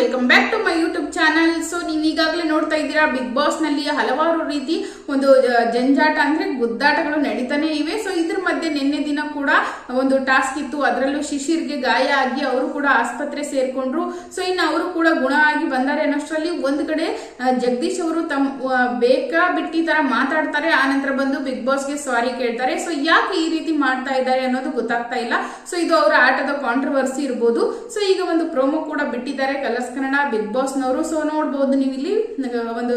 Welcome back to my YouTube channel so ನೀವು ಈಗಾಗಲೇ ನೋಡ್ತಾ ಇದ್ದೀರಾ ಬಿಗ್ ಬಾಸ್ನಲ್ಲಿ ಹಲವಾರು ರೀತಿ ಒಂದು ಜಂಜಾಟ ಅಂದ್ರೆ ಗುದ್ದಾಟಗಳು ನಡೀತಾನೆ ಇವೆ. ಮಧ್ಯೆ ನಿನ್ನೆ ದಿನ ಕೂಡ ಒಂದು ಟಾಸ್ಕ್ ಇತ್ತು. ಅದರಲ್ಲೂ ಶಿಶಿರ್ಗೆ ಗಾಯ ಆಗಿ ಅವರು ಕೂಡ ಆಸ್ಪತ್ರೆ ಸೇರ್ಕೊಂಡ್ರು. ಸೊ ಇನ್ನು ಅವರು ಕೂಡ ಗುಣ ಆಗಿ ಬಂದಾರೆ ಅನ್ನೋಷ್ಟರಲ್ಲಿ ಒಂದ್ ಕಡೆ ಜಗದೀಶ್ ಅವರು ತಮ್ಮ ಬೇಕಾ ಬಿಟ್ಟಿ ತರ ಮಾತಾಡ್ತಾರೆ. ಆನಂತರ ಬಂದು ಬಿಗ್ ಬಾಸ್ಗೆ ಸಾರಿ ಕೇಳ್ತಾರೆ. ಸೊ ಯಾಕೆ ಈ ರೀತಿ ಮಾಡ್ತಾ ಇದ್ದಾರೆ ಅನ್ನೋದು ಗೊತ್ತಾಗ್ತಾ ಇಲ್ಲ. ಸೊ ಇದು ಅವರ ಆಟದ ಕಾಂಟ್ರವರ್ಸಿ ಇರ್ಬೋದು. ಸೊ ಈಗ ಒಂದು ಪ್ರೋಮೋ ಕೂಡ ಬಿಟ್ಟಿದ್ದಾರೆ ಕಲರ್ಸ್ ಕನ್ನಡ, ಬಿಗ್ ಬಾಸ್ ನವರು ಸೊ ನೋಡ್ಬೋದು ನೀವು ಇಲ್ಲಿ ಒಂದು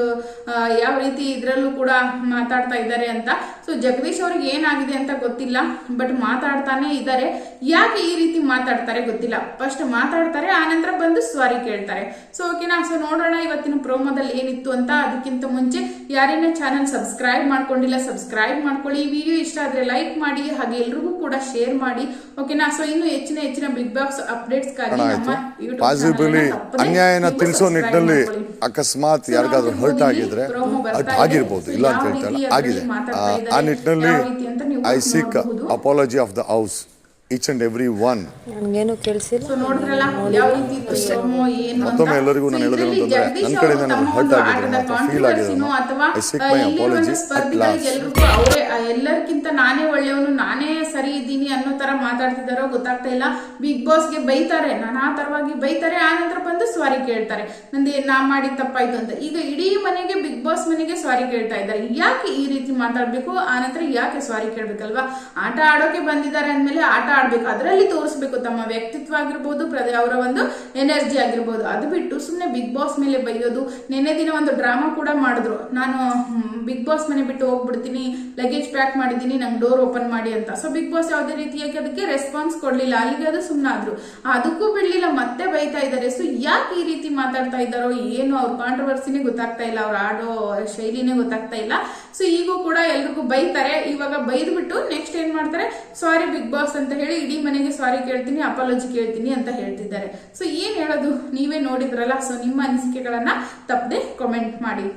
ಯಾವ ರೀತಿ ಇದ್ರಲ್ಲೂ ಕೂಡ ಮಾತಾಡ್ತಾ ಇದ್ದಾರೆ ಅಂತ. ಸೊ ಜಗದೀಶ್ ಅವ್ರಿಗೆ ಏನಾಗಿದೆ ಅಂತ ಗೊತ್ತಿಲ್ಲ ಬಟ್ ಮಾತಾಡ್ತಾನೆ ಇದ್ದಾರೆ ಯಾಕೆ ಈ ರೀತಿ ಮಾತಾಡ್ತಾರೆ ಗೊತ್ತಿಲ್ಲ. ಫಸ್ಟ್ ಮಾತಾಡ್ತಾರೆ ಆನಂತರ ಬಂದು ಸಾರಿ ಕೇಳ್ತಾರೆ. ಸೊ ಓಕೆನಾ ಸೊ ನೋಡೋಣ ಇವತ್ತಿನ ಪ್ರೋಮೋದಲ್ಲಿ ಏನಿತ್ತು ಅಂತ. ಅದಕ್ಕಿಂತ ಮುಂಚೆ ಯಾರೇನ ಚಾನಲ್ ಸಬ್ಸ್ಕ್ರೈಬ್ ಮಾಡ್ಕೊಂಡಿಲ್ಲ ಸಬ್ಸ್ಕ್ರೈಬ್ ಮಾಡ್ಕೊಳ್ಳಿ. ಈ ವಿಡಿಯೋ ಇಷ್ಟ ಆದ್ರೆ ಲೈಕ್ ಮಾಡಿ ಹಾಗೆ ಎಲ್ರಿಗೂ ಕೂಡ ಶೇರ್ ಮಾಡಿ. ಓಕೆನಾ ಸೊ ಇನ್ನು ಹೆಚ್ಚಿನ ಹೆಚ್ಚಿನ ಬಿಗ್ ಬಾಕ್ಸ್ ಅಪ್ಡೇಟ್ಸ್ಗಾಗಿ ನಮ್ಮ ಅನ್ಯಾಯನ ತಿಳಿಸೋ ನಿಟ್ಟಿನಲ್ಲಿ ಅಕಸ್ಮಾತ್ ಯಾರಿಗಾದ್ರೂ ಹರ್ಟ್ ಆಗಿದ್ರೆ ಹರ್ಟ್ ಆಗಿರ್ಬೋದು. ಇಲ್ಲ ಅಂತ ಹೇಳ್ತಾರೆ ಹೇಳ್ತಾ ಆಗಿದೆ. ಆ- ನಿಟ್ಟಿನಲ್ಲಿ ಅಂತ ನೀವು ಐ ಸಿಕ್ ನೋಡ್ಬಹುದು. Apology of the house each and every one ನನಗೇನು ಕೇಳಿಸಿಲ್ಲ. ನೋಡಿದ್ರಲ್ಲ ಯಾವ ರೀತಿ ಇತ್ತು ಏನು ಅಂತ. ಮತ್ತೊಮ್ಮೆ ಎಲ್ಲರಿಗೂ ನಾನು So ಹೇಳೋದು ಅಂತಂದ್ರೆ ನನ್ನ ಕಡೆಯಿಂದ ನನಗೆ ಹರ್ಟ್ hurt ಆಗಿದೆ ಆಟದ ಅಥವಾ feel ಆಗಿದೆ ಐ ಸಿಕ್ ಮೈ ಅಪಾಲಜಿ. ಎಲ್ರಿಗೂ ಅವರೇ ಎಲ್ಲರಿಗಿಂತ ನಾನೇ ಒಳ್ಳೆಯವನು ನಾನೇ ಸರಿ ಇದ್ದೀನಿ ಅನ್ನೋ ತರ ಮಾತಾಡ್ತಿದಾರೋ ಗೊತ್ತಾಗ್ತಾ ಇಲ್ಲ. ಬಿಗ್ ಬಾಸ್ಗೆ ಬೈತಾರೆ. ನಾನಾ ತರವಾಗಿ ಬೈತಾರೆ ಆ ನಂತರ ಬಂದು ಸಾರಿ ಕೇಳ್ತಾರೆ. ನಂದು ನಾ ಮಾಡಿದ ತಪ್ಪಾಯ್ತು ಅಂತ. ಈಗ ಇಡೀ ಮನೆಗೆ ಬಿಗ್ ಬಾಸ್ ಮನೆಗೆ ಸಾರಿ ಕೇಳ್ತಾ ಇದ್ದಾರೆ. ಯಾಕೆ ಈ ರೀತಿ ಮಾತಾಡ್ಬೇಕು? ಆ ನಂತರ ಯಾಕೆ ಸಾರಿ ಕೇಳ್ಬೇಕಲ್ವಾ? ಆಟ ಆಡೋಕೆ ಬಂದಿದ್ದಾರೆ ಅಂದ್ಮೇಲೆ ಆಟ ಆಡ್ಬೇಕು ಅದರಲ್ಲಿ ತೋರಿಸ್ಬೇಕು. ತಮ್ಮ ವ್ಯಕ್ತಿತ್ವ ಆಗಿರ್ಬೋದು ಅವರ ಒಂದು ಎನರ್ಜಿ ಆಗಿರ್ಬೋದು. ಅದು ಬಿಟ್ಟು ಸುಮ್ಮನೆ ಬಿಗ್ ಬಾಸ್ ಮೇಲೆ ಬೈಯೋದು. ನಿನ್ನೆ ದಿನ ಒಂದು ಡ್ರಾಮಾ ಕೂಡ ಮಾಡಿದ್ರು. ನಾನು ಬಿಗ್ ಬಾಸ್ ಮನೆ ಬಿಟ್ಟು ಹೋಗ್ಬಿಡ್ತೀನಿ, ಲಗೇಜ್ ಪ್ಯಾಕ್ ಮಾಡಿದ್ದೀನಿ, ನಂಗೆ ಡೋರ್ ಓಪನ್ ಮಾಡಿ ಅಂತ. ಸೊ ಬಿಗ್ ಬಾಸ್ ಯಾವುದೇ ರೀತಿಯಾಗಿ ಅದಕ್ಕೆ ರೆಸ್ಪಾನ್ಸ್ ಕೊಡಲಿಲ್ಲ. ಅಲ್ಲಿಗೆ ಅದು ಸುಮ್ಮನಾದ್ರು ಅದಕ್ಕೂ ಬಿಡ್ಲಿಲ್ಲ, ಮತ್ತೆ ಬೈತಾ ಇದ್ದಾರೆ. ಸೊ ಯಾಕೆ ಈ ರೀತಿ ಮಾತಾಡ್ತಾ ಇದ್ದಾರೋ ಏನು, ಅವ್ರ ಕಾಂಟ್ರವರ್ಸಿನೇ ಗೊತ್ತಾಗ್ತಾ ಇಲ್ಲ. ಅವ್ರ ಆಡೋ ಶೈಲಿನೇ ಗೊತ್ತಾಗ್ತಾ ಇಲ್ಲ. ಸೊ ಈಗೂ ಕೂಡ ಎಲ್ರಿಗೂ ಬೈತಾರೆ. ಇವಾಗ ಬೈದ್ಬಿಟ್ಟು ನೆಕ್ಸ್ಟ್ ಏನ್ ಮಾಡ್ತಾರೆ? ಸಾರಿ ಬಿಗ್ ಬಾಸ್ ಅಂತ ಹೇಳಿ ಇಡೀ ಮನೆಗೆ ಸಾರಿ ಕೇಳ್ತೀನಿ ಅಪಾಲಜಿ ಕೇಳ್ತೀನಿ ಅಂತ ಹೇಳ್ತಿದ್ದಾರೆ. ಸೊ ಏನ್ ಹೇಳೋದು? ನೀವೇ ನೋಡಿದ್ರಲ್ಲ ಸೊ ನಿಮ್ಮ ಅನಿಸಿಕೆಗಳನ್ನ ತಪ್ಪದೆ ಕಾಮೆಂಟ್ ಮಾಡಿ.